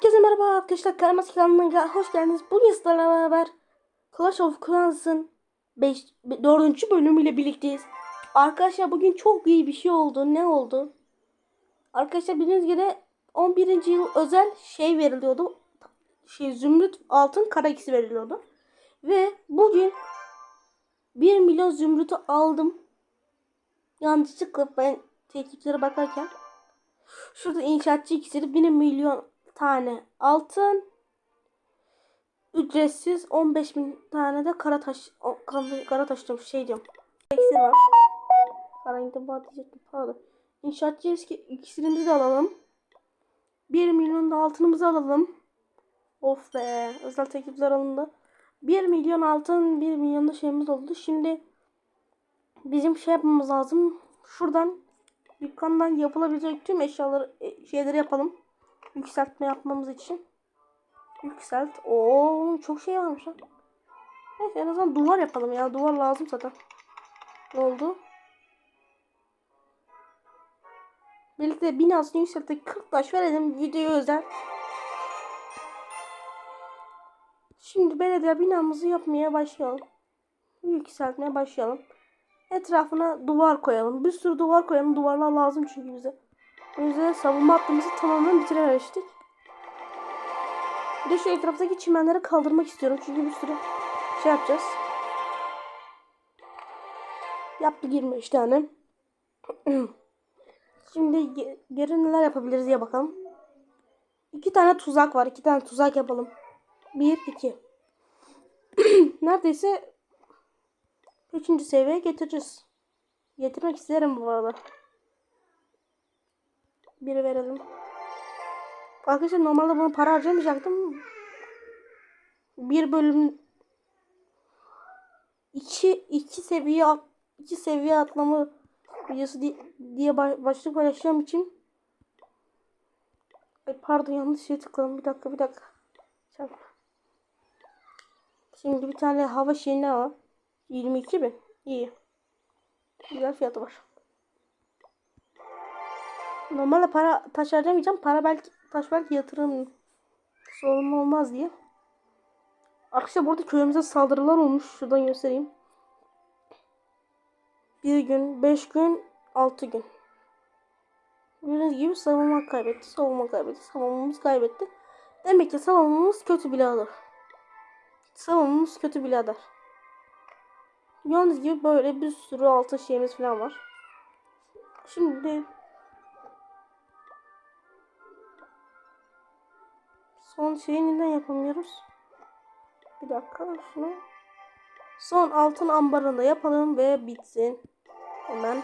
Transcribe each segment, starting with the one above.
Herkese merhaba arkadaşlar. Karamas kanalına hoş geldiniz. Bugün sizlerle beraber Clash of Clans'ın 5 4. bölümüyle birlikteyiz. Arkadaşlar bugün çok iyi bir şey oldu. Ne oldu? Arkadaşlar bildiğiniz gibi 11. yıl özel şey veriliyordu. Şey zümrüt altın kara ikisi veriliyordu. Ve bugün 1 milyon zümrütü aldım. Yanlışlıkla ben tehditlere bakarken Şurada inşaatçı iksiri 1 milyon tane altın. Ücretsiz 15 bin tane de kara taş kara, taş diyorum şey diyorum. İksir var. Kara intibat diyecektim pardon. İnşaatçı eski iksirini de alalım. 1 milyon da altınımızı alalım. Of be. Özel teklifler alındı. 1 milyon altın 1 milyon da şeyimiz oldu. Şimdi bizim şey yapmamız lazım. Şuradan dükkandan yapılabilecek tüm eşyaları e, şeyleri yapalım. Yükseltme yapmamız için. Yükselt. Oo çok şey varmış lan. Neyse en azından duvar yapalım ya. Duvar lazım zaten. Ne oldu? Birlikte binasını yükselttik. 40 taş verelim. Videoya özel. Şimdi belediye binamızı yapmaya başlayalım. Yükseltmeye başlayalım. Etrafına duvar koyalım. Bir sürü duvar koyalım. Duvarlar lazım çünkü bize. O yüzden savunma hattımızı tamamen bitirememiştik. Bir de şu etraftaki çimenleri kaldırmak istiyorum. Çünkü bir sürü şey yapacağız. Yaptık 25 tane. Şimdi ge- geri neler yapabiliriz diye bakalım. İki tane tuzak var. İki tane tuzak yapalım. Bir, iki. Neredeyse Üçüncü seviyeye getireceğiz. Getirmek isterim bu arada. Biri verelim. Arkadaşlar normalde bunu para harcamayacaktım. Bir bölüm iki, iki seviye iki seviye atlama videosu di- diye ba- başlık paylaşacağım için Ay pardon yanlış şey tıkladım. Bir dakika bir dakika. Şimdi bir tane hava şeyini al. 22 bin. İyi. Güzel fiyatı var. Normalde para taş harcamayacağım. Para belki taş belki yatırım sorun olmaz diye. Arkadaşlar burada köyümüze saldırılar olmuş. Şuradan göstereyim. Bir gün, beş gün, altı gün. Gördüğünüz gibi savunma kaybetti, savunma kaybetti, savunmamız kaybetti. Demek ki savunmamız kötü birader. Savunmamız kötü birader. Gördüğünüz gibi böyle bir sürü altın şeyimiz falan var. Şimdi son şeyi neden yapamıyoruz? Bir dakika şunu. Son altın ambarını da yapalım ve bitsin. Hemen.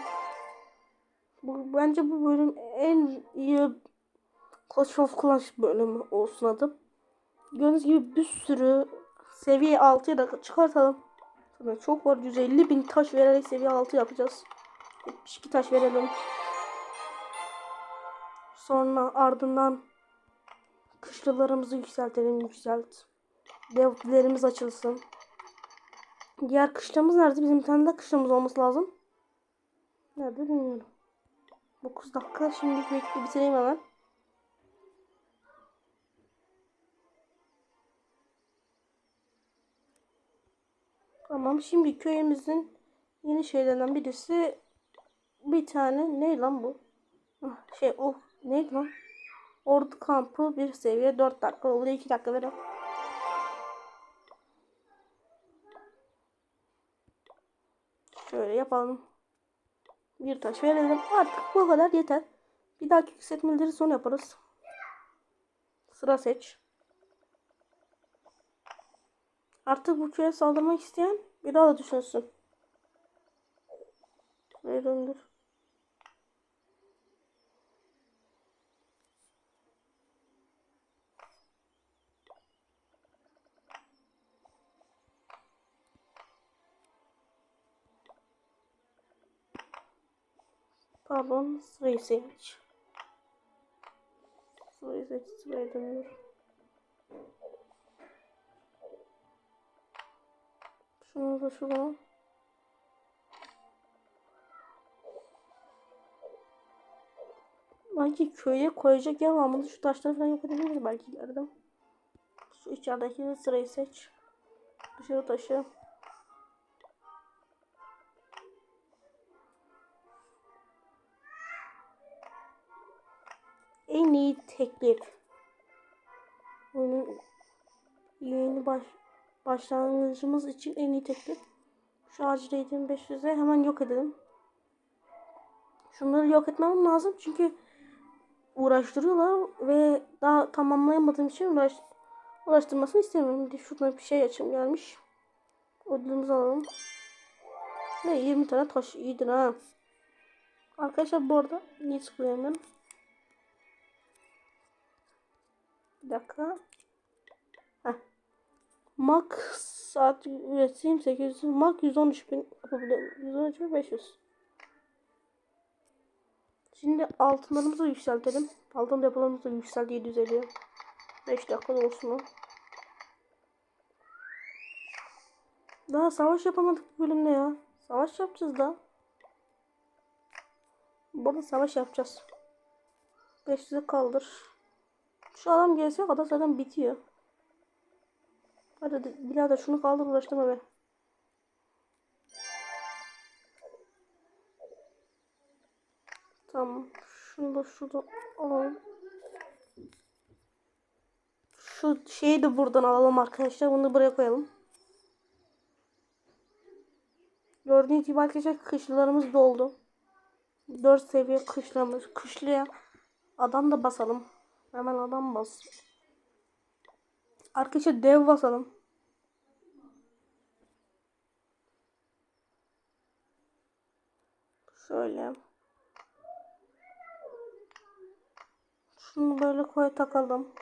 Bu, bence bu bölüm en iyi Clash of Clans bölümü olsun adım. Gördüğünüz gibi bir sürü seviye 6'ya da çıkartalım. Sonra çok var. 150 bin taş vererek seviye 6 yapacağız. 72 taş verelim. Sonra ardından kışlalarımızı yükseltelim. Yükselt. Devlerimiz açılsın. Diğer kışlamız nerede? Bizim bir tane de kışlamız olması lazım. Nerede bilmiyorum. 9 dakika. Şimdi bekle bitireyim hemen. Tamam şimdi köyümüzün yeni şeylerden birisi bir tane ne lan bu? Ah, Şey o neydi lan? Ordu kampı bir seviye 4 dakika oluyor 2 dakika verin. Şöyle yapalım. Bir taş verelim. Artık bu kadar yeter. Bir dahaki yükseltmeleri sonra yaparız. Sıra seç. Artık bu köye saldırmak isteyen bir daha da düşünsün. Şuraya Pardon sırayı seç. Sırayı seç sıraya döndür. Şunu da şuraya. Sanki köye koyacak yer var mı? Şu taşları falan yok edebiliriz belki ileride. Şu içerideki sırayı seç. Dışarı taşı. En iyi teklif. Oyunun yeni baş, başlangıcımız için en iyi teklif. Şu ağacı rating 500'e hemen yok edelim. Şunları yok etmem lazım çünkü uğraştırıyorlar ve daha tamamlayamadığım için uğraş, uğraştırmasını istemiyorum. Bir de şuradan bir şey açım gelmiş. Ödülümüzü alalım. Ne 20 tane taş iyidir ha. Arkadaşlar bu arada niye sıkılıyorum? Bir dakika. Heh. Max saat üretim 800 Max 113 bin yapabiliyorum. 113 bin 500. Şimdi altınlarımızı yükseltelim. Altın depolarımızı da yükseldi 750. 5 dakika olsun o. Daha savaş yapamadık bölümde ya. Savaş yapacağız da. Burada savaş yapacağız. 500'e kaldır. Şu adam gelse kadar zaten bitiyor. Hadi de- birader şunu kaldır uğraştırma be. Tamam. Şunu da şurada alalım. Şu şeyi de buradan alalım arkadaşlar. Bunu buraya koyalım. Gördüğünüz gibi arkadaşlar kışlalarımız doldu. 4 seviye kışlamız. Kışlıya adam da basalım. Hemen adam bas. Arkadaşlar dev basalım. Şöyle. Şunu böyle koy takalım.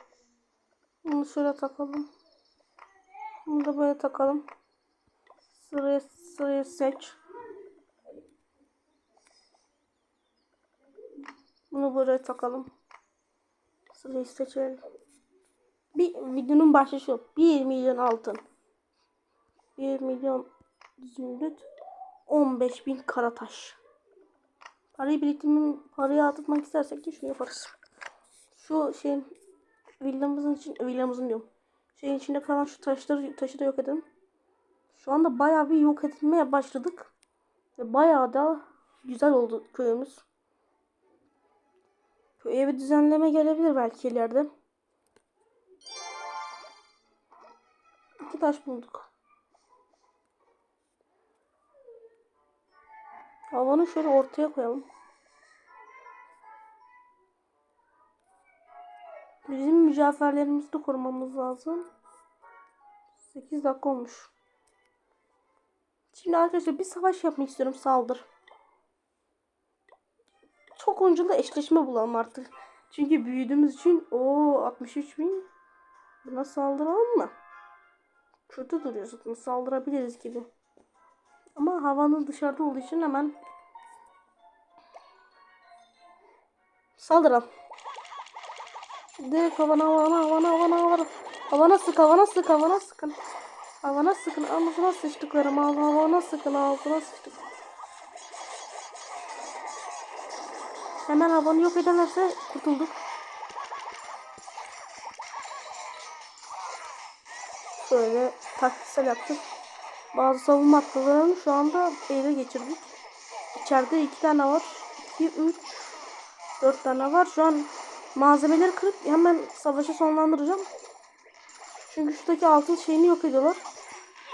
Bunu şöyle takalım. Bunu da böyle takalım. Sıraya sıraya seç. Bunu buraya takalım. Sırayı seçelim. Bir videonun başı şu. 1 milyon altın. 1 milyon zümrüt. 15 bin kara taş. Parayı biriktirmenin parayı arttırmak istersek de şunu yaparız. Şu şeyin villamızın için villamızın diyorum. Şeyin içinde kalan şu taşları taşı da yok edelim. Şu anda bayağı bir yok edilmeye başladık. Ve bayağı da güzel oldu köyümüz. Köye bir düzenleme gelebilir belki ileride. İki taş bulduk. Havanı şöyle ortaya koyalım. Bizim mücevherlerimizi de korumamız lazım. 8 dakika olmuş. Şimdi arkadaşlar bir savaş yapmak istiyorum. Saldır. Oyunculu eşleşme bulalım artık. Çünkü büyüdüğümüz için o 63 bin buna saldıralım mı? Kötü duruyor zaten saldırabiliriz gibi. Ama havanın dışarıda olduğu için hemen saldıralım. Direkt havana havana havana havana havana havana sık havana sık havana sıkın. Havana sıkın ağzına sıçtıklarım havana sıkın ağzına sıçtık. Hemen havanı yok ederlerse kurtulduk. Şöyle taktiksel yaptık. Bazı savunma hatlarını şu anda ele geçirdik. İçeride iki tane var. 2, 3, 4 tane var. Şu an malzemeleri kırıp hemen savaşı sonlandıracağım. Çünkü şuradaki altın şeyini yok ediyorlar.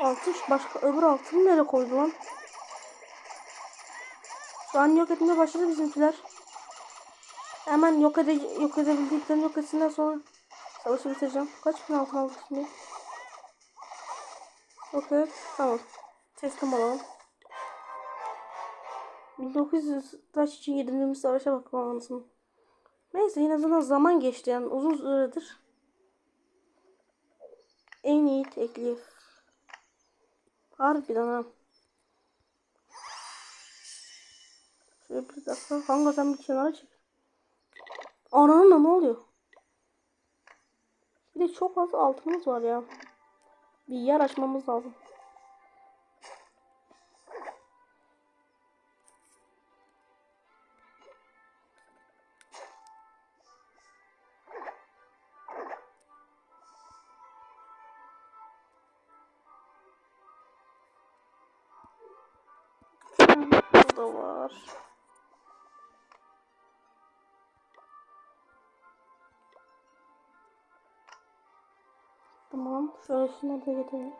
Altın başka öbür altını nereye koydu lan? Şu an yok etmeye başladı bizimkiler. Hemen yok, ede yok edebildiklerini yok etsinler sonra savaşı bitireceğim. Kaç bin altın aldık şimdi? Okey tamam. Teslim olalım. 1900 taş için girdiğimiz savaşa bakalım anasını. Neyse en azından zaman geçti yani uzun süredir. En iyi teklif. Harbiden ha. Şöyle bir dakika. Kanka sen bir kenara çek. Ananla ne oluyor? Bir de çok fazla altımız var ya. Bir yer açmamız lazım. da var. Tamam. Şunları da getirelim.